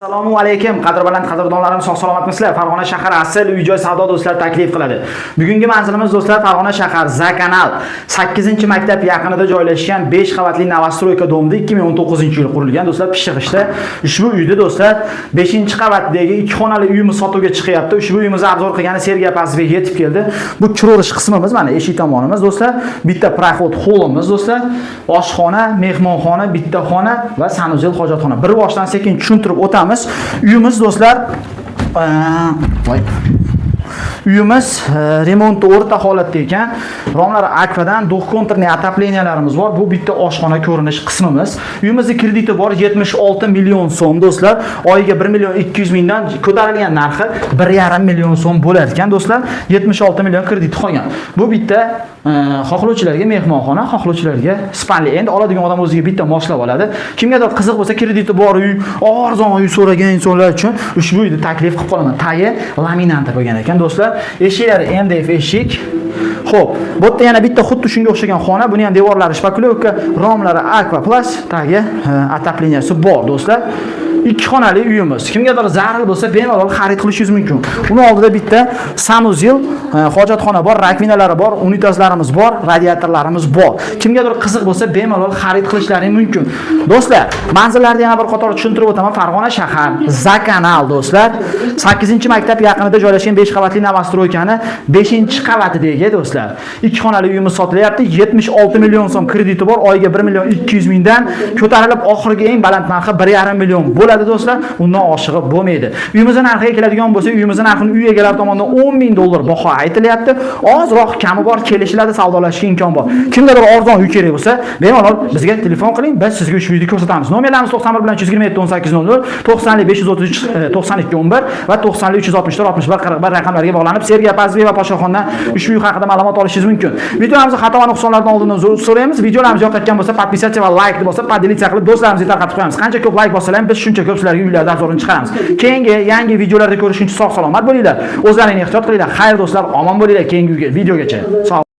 Assalomu alaykum qadrbaland qadrdonlarim sog' salomatmisizlar farg'ona shahar asl uy joy savdo do'stlar taklif qiladi. Bugungi manzilimiz do'stlar farg'ona shahar zakanal 8 maktab yaqinida joylashgan 5 qavatli novostroyka domida 2019 yil qurilgan do'stlar pishig'ishda ushbu uyda do'stlar 5 qavatdagi 2 xonali uyimiz sotuvga chiqyapti. Ushbu uyimizni arzon qilgani Sergey Pazbek yetib keldi. Bu kirorish qismimiz mana eshik tomonimiz do'stlar. Bitta proxod hollimiz do'stlar. Oshxona mehmonxona bitta xona va sanuzel hojatxona. Bir boshdan sekin tushuntirib o'tamiz uyamiz uyimiz do'stlar. Ee, uyimiz e, remonti o'rta holatda ekan. Romlar akvadan duh konturli отоплениyalarimiz bor. Bu bitta oshxona ko'rinish qismimiz. Uyimizni krediti bor 76 million so'm do'stlar. Oyiga 1 million 200 mingdan ko'tarilgan narxi 1,5 million so'm bo'lar ekan do'stlar. 76 million kredit qolgan. Bu bitta e, xohlovchilarga mehmonxona xohlovchilarga spalli endi oladigan odam o'ziga bitta moslab oladi. Kimgadir qiziq bo'lsa krediti bor uy arzon uy so'ragan insonlar uchun ushbu uyni taklif qilib qolaman. Tagi laminanta bo'lgan ekan do'stlar. Eşiler en eşik. Xo'p, bu yerda yana bitta xuddi shunga o'xshagan xona, buni ham devorlari shpaklovka, romlari akva plus, tagi отопленияsi bor do'stlar. ikki xonali uyimiz. Kimgadir zarur bo'lsa, bemalol xarid qilishingiz mumkin. Uni oldida bitta sanuzil, hojatxona bor, rakvinalari bor, unitazlarimiz bor, radiatorlarimiz bor. Kimgadir qiziq bo'lsa, bemalol xarid qilishlaring mumkin. Do'stlar, manzillarni yana bir qator tushuntirib o'taman. Farg'ona shahar, Zakanal do'stlar. 8-maktab yaqinida joylashgan 5 qavatli novostroykani 5-qavatidagi do'stlar. Ikki xonali uyimiz sotilyapti. 76 million so'm krediti bor, oyiga 1 million 200 mingdan ko'tarilib oxirgi eng baland narxi 1,5 million bo'ladi do'stlar. Undan oshig'i bo'lmaydi. Uyimizning narxiga keladigan bo'lsa, uyimizning narxini uy egalari tomonidan 10 ming dollar baho aytilyapti. Ozroq kami bor, kelishiladi, savdolashishga imkon bor. Kimgadir arzon uy kerak bo'lsa, bemalol bizga telefon qiling, biz sizga ushbu uyni ko'rsatamiz. Nomerlarimiz 91 bilan 127 1800 90 533 92 11 va 90 364 61 raqamlarga bog'lanib Sergey Pazbek va Poshoxondan ushbu uy haqida ma'lumot olishingiz mumkin. Videolarimizni xato va nuqsonlardan oldindan so'raymiz. Videolarimiz yoqayotgan bo'lsa, podpisatsiya va like bosib, podelitsiya qilib do'stlarimizga tarqatib qo'yamiz. Qancha ko'p like bossalar ham biz shuncha ko'p sizlarga uylarda arzonini chiqaramiz. Keyingi yangi videolarda ko'rishguncha sog' salomat bo'linglar. O'zlaringni ehtiyot qilinglar. Xayr do'stlar, omon bo'linglar keyingi videogacha. Sog'